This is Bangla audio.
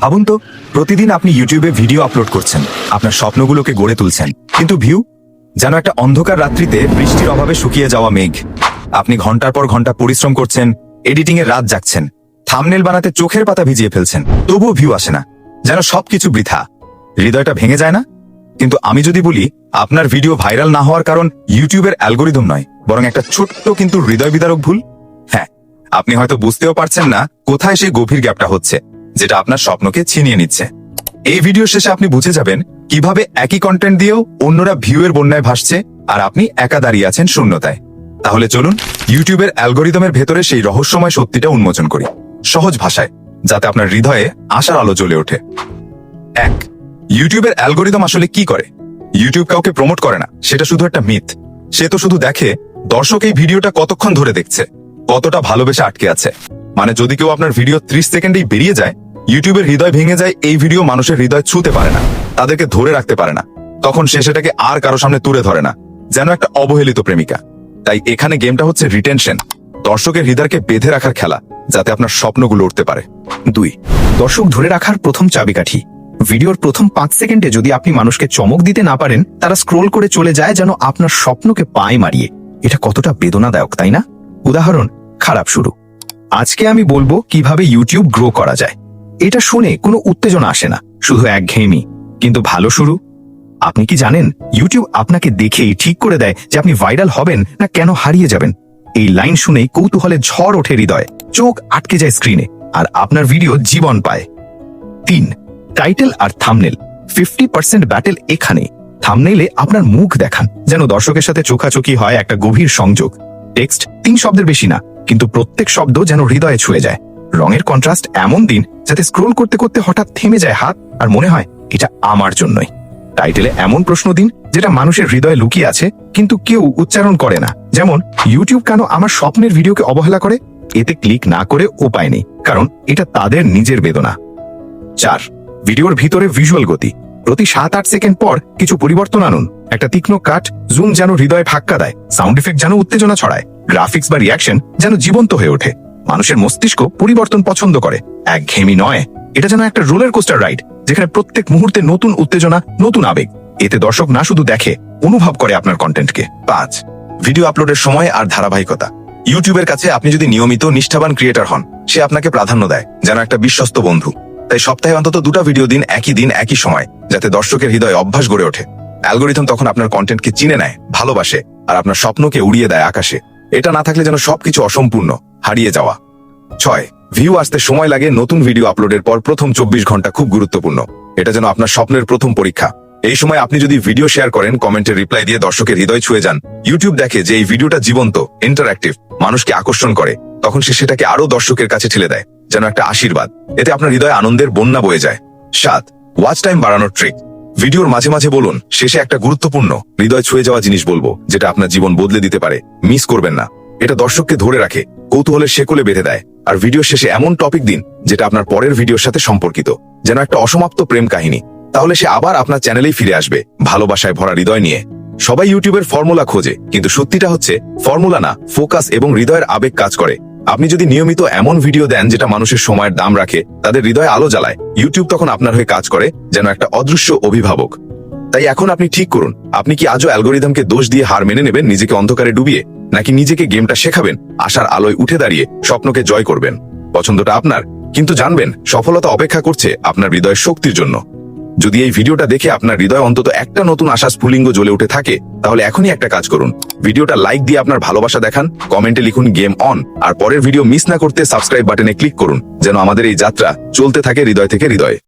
ভাবুন তো, প্রতিদিন আপনি ইউটিউবে ভিডিও আপলোড করছেন, আপনার স্বপ্নগুলোকে গড়ে তুলছেন। কিন্তু ভিউ যেন একটা অন্ধকার রাত্রিতে বৃষ্টির অভাবে শুকিয়ে যাওয়া মেঘ। আপনি ঘণ্টার পর ঘণ্টা পরিশ্রম করছেন এডিটিং এর রাত জাগছেন থামনেল বানাতে চোখের পাতা ভিজিয়ে ফেলছেন, তবুও ভিউ আসে না। যেন সবকিছু বৃথা। হৃদয়টা ভেঙে যায় না? কিন্তু আমি যদি বলি, আপনার ভিডিও ভাইরাল না হওয়ার কারণ ইউটিউবের অ্যালগোরিদম নয়, বরং একটা ছোট্ট কিন্তু হৃদয় বিদারক ভুল? হ্যাঁ আপনি হয়তো বুঝতেও পারছেন না কোথায় সেই গভীর গ্যাপটা হচ্ছে। যেটা আপনার স্বপ্নকে ছিনিয়ে নিচ্ছে। এই ভিডিও শেষে আপনি বুঝে যাবেন কীভাবে একই কন্টেন্ট দিয়েও অন্যরা ভিউয়ের বন্যায় ভাসছে আর আপনি একা দাঁড়িয়ে আছেন শূন্যতায়। তাহলে চলুন ইউটিউবের অ্যালগোরিদমের ভেতরে সেই রহস্যময় সত্যিটা উন্মোচন করি। সহজ ভাষায়, যাতে আপনার হৃদয়ে আশার আলো জ্বলে ওঠে। এক, ইউটিউবের অ্যালগোরিদম আসলে কি করে? ইউটিউব কাউকে প্রমোট করে না, সেটা শুধু একটা মিথ সে তো শুধু দেখে, দর্শক এই ভিডিওটা কতক্ষণ ধরে দেখছে, কতটা ভালোবেসে আটকে আছে। মানে যদি কেউ আপনার ভিডিও ত্রিশ সেকেন্ডেই বেরিয়ে যায় ইউটিউবের হৃদয় ভেঙে যায়, এই ভিডিও মানুষের হৃদয় ছুঁতে পারে না, তাদেরকে ধরে রাখতে পারে না। তখন সে সেটাকে আর কারও সামনে তুলে ধরে না, যেন একটা অবহেলিত প্রেমিকা। তাই এখানে গেমটা হচ্ছে রিটেনশন, দর্শকের হৃদয়কে বেঁধে রাখার খেলা, যাতে আপনার স্বপ্নগুলো উঠতে পারে। দুই, দর্শক ধরে রাখার প্রথম চাবিকাঠি। ভিডিওর প্রথম পাঁচ সেকেন্ডে যদি আপনি মানুষকে চমক দিতে না পারেন, তারা স্ক্রোল করে চলে যায় যেন আপনার স্বপ্নকে পায়ে মারিয়ে। এটা কতটা বেদনাদায়ক, তাই না? উদাহরণ, খারাপ শুরু। আজকে আমি বলব কীভাবে ইউটিউব গ্রো করা যায়। এটা শুনে কোনো উত্তেজনা আসে না, শুধু একঘেয়েমি। কিন্তু ভালো শুরু? আপনি কি জানেন ইউটিউব আপনাকে দেখেই ঠিক করে দেয় যে আপনি ভাইরাল হবেন না কেন হারিয়ে যাবেন। এই লাইন শুনেই কৌতূহলে ঝড় ওঠে হৃদয়, চোখ আটকে যায় স্ক্রিনে, আর আপনার ভিডিও জীবন পায়। তিন, টাইটেল আর থামনেল। ফিফটি পার্সেন্ট ব্যাটেল এখানে থামনেলে আপনার মুখ দেখান, যেন দর্শকের সাথে চোখাচোখি হয় একটা গভীর সংযোগ। টেক্সট তিন শব্দের বেশি না, কিন্তু প্রত্যেক শব্দ যেন হৃদয়ে ছুঁয়ে যায়। রঙের কন্ট্রাস্ট এমন দিন যাতে স্ক্রোল করতে করতে হঠাৎ থেমে যায় হাত আর মনে হয় এটা আমার জন্যই। টাইটেলে এমন প্রশ্ন দিন যেটা মানুষের হৃদয়ে লুকিয়ে আছে, কিন্তু কেউ উচ্চারণ করে না। যেমন ইউটিউব কেন আমার স্বপ্নের ভিডিওকে অবহেলা করে? এতে ক্লিক না করে উপায় নেই, কারণ এটা তাদের নিজের বেদনা। চার, ভিডিওর ভিতরে ভিজুয়াল গতি। প্রতি সাত আট সেকেন্ড পর কিছু পরিবর্তন আনুন। একটা তীক্ষ্ণ কাট জুম যেন হৃদয়ে ধাক্কা দেয় সাউন্ড ইফেক্ট যেন উত্তেজনা ছড়ায় গ্রাফিক্স বা রিয়াকশন যেন জীবন্ত হয়ে ওঠে। মানুষের মস্তিষ্ক পরিবর্তন পছন্দ করে। এক ঘেমি নয়। এটা যেন একটা রোলার কোস্টার রাইড, যেখানে প্রত্যেক মুহূর্তে নতুন উত্তেজনা, নতুন আবেগ। এতে দর্শক না শুধু দেখে, অনুভব করে আপনার কন্টেন্টকে পাঁচ ভিডিও আপলোডের সময় আর ধারাবাহিকতা। ইউটিউবের কাছে আপনি যদি নিয়মিত নিষ্ঠাবান ক্রিয়েটর হন, সে আপনাকে প্রাধান্য দেয়, যেন একটা বিশ্বস্ত বন্ধু। তাই সপ্তাহে অন্তত দুটা ভিডিও দিন একই দিন, একই সময়, যাতে দর্শকের হৃদয়ে অভ্যাস গড়ে ওঠে। অ্যালগোরিথম তখন আপনার কন্টেন্টকে চিনে নেয়, ভালোবাসে, আর আপনার স্বপ্নকে উড়িয়ে দেয় আকাশে। এটা না থাকলে যেন সবকিছু অসম্পূর্ণ। হারিয়ে যাওয়া। ছয় ভিউ আসতে সময় লাগে নতুন ভিডিও আপলোডের পর প্রথম চব্বিশ ঘণ্টা খুব গুরুত্বপূর্ণ। এটা যেন আপনার স্বপ্নের প্রথম পরীক্ষা। এই সময় আপনি যদি ভিডিও শেয়ার করেন কমেন্টের রিপ্লাই দিয়ে দর্শকের হৃদয় ছুঁয়ে যান। ইউটিউব দেখে যে এই ভিডিওটা জীবন্ত ইন্টারঅ্যাক্টিভ মানুষকে আকর্ষণ করে, তখন সে সেটাকে আরও দর্শকের কাছে ঠেলে দেয়, যেন একটা আশীর্বাদ। এতে আপনার হৃদয় আনন্দের বন্যা বয়ে যায়। সাত ওয়াচ টাইম বাড়ানোর ট্রিক ভিডিওর মাঝে মাঝে বলুন, শেষে একটা গুরুত্বপূর্ণ, হৃদয় ছুঁয়ে যাওয়া জিনিস বলব, যেটা আপনার জীবন বদলে দিতে পারে। মিস করবেন না। এটা দর্শককে ধরে রাখে। কৌতূহলের শেকলে বেঁধে দেয়। আর ভিডিও শেষে এমন টপিক দিন, যেটা আপনার পরের ভিডিওর সাথে সম্পর্কিত, যেন একটা অসমাপ্ত প্রেম কাহিনী। তাহলে সে আবার আপনার চ্যানেলেই ফিরে আসবে, ভালোবাসায় ভরা হৃদয় নিয়ে। সবাই ইউটিউবের ফর্মুলা খোঁজে, কিন্তু সত্যিটা হচ্ছে ফর্মুলা না ফোকাস এবং হৃদয়ের আবেগ কাজ করে। আপনি যদি নিয়মিত এমন ভিডিও দেন, যেটা মানুষের সময়ের দাম রাখে, তাদের হৃদয়ে আলো জ্বালায়। ইউটিউব তখন আপনার হয়ে কাজ করে, যেন একটা অদৃশ্য অভিভাবক। তাই এখন আপনি ঠিক করুন, আপনি কি আজও অ্যালগোরিদমকে দোষ দিয়ে হার মেনে নেবেন, নিজেকে অন্ধকারে ডুবিয়ে? নাকি নিজেকে গেমটা শেখাবেন, আশার আলোয় উঠে দাঁড়িয়ে স্বপ্নকে জয় করবেন। পছন্দটা আপনার, কিন্তু জানবেন সফলতা অপেক্ষা করছে আপনার হৃদয়ের শক্তির জন্য। যদি এই ভিডিওটা দেখে আপনার হৃদয় অন্তত একটা নতুন আশা স্ফুলিঙ্গ জ্বলে উঠে থাকে, তাহলে এখনই একটা কাজ করুন। ভিডিওটা লাইক দিয়ে আপনার ভালোবাসা দেখান, কমেন্টে লিখুন গেম অন, আর পরের ভিডিও মিস না করতে সাবস্ক্রাইব বাটনে ক্লিক করুন, যেন আমাদের এই যাত্রা চলতে থাকে হৃদয় থেকে হৃদয়ে।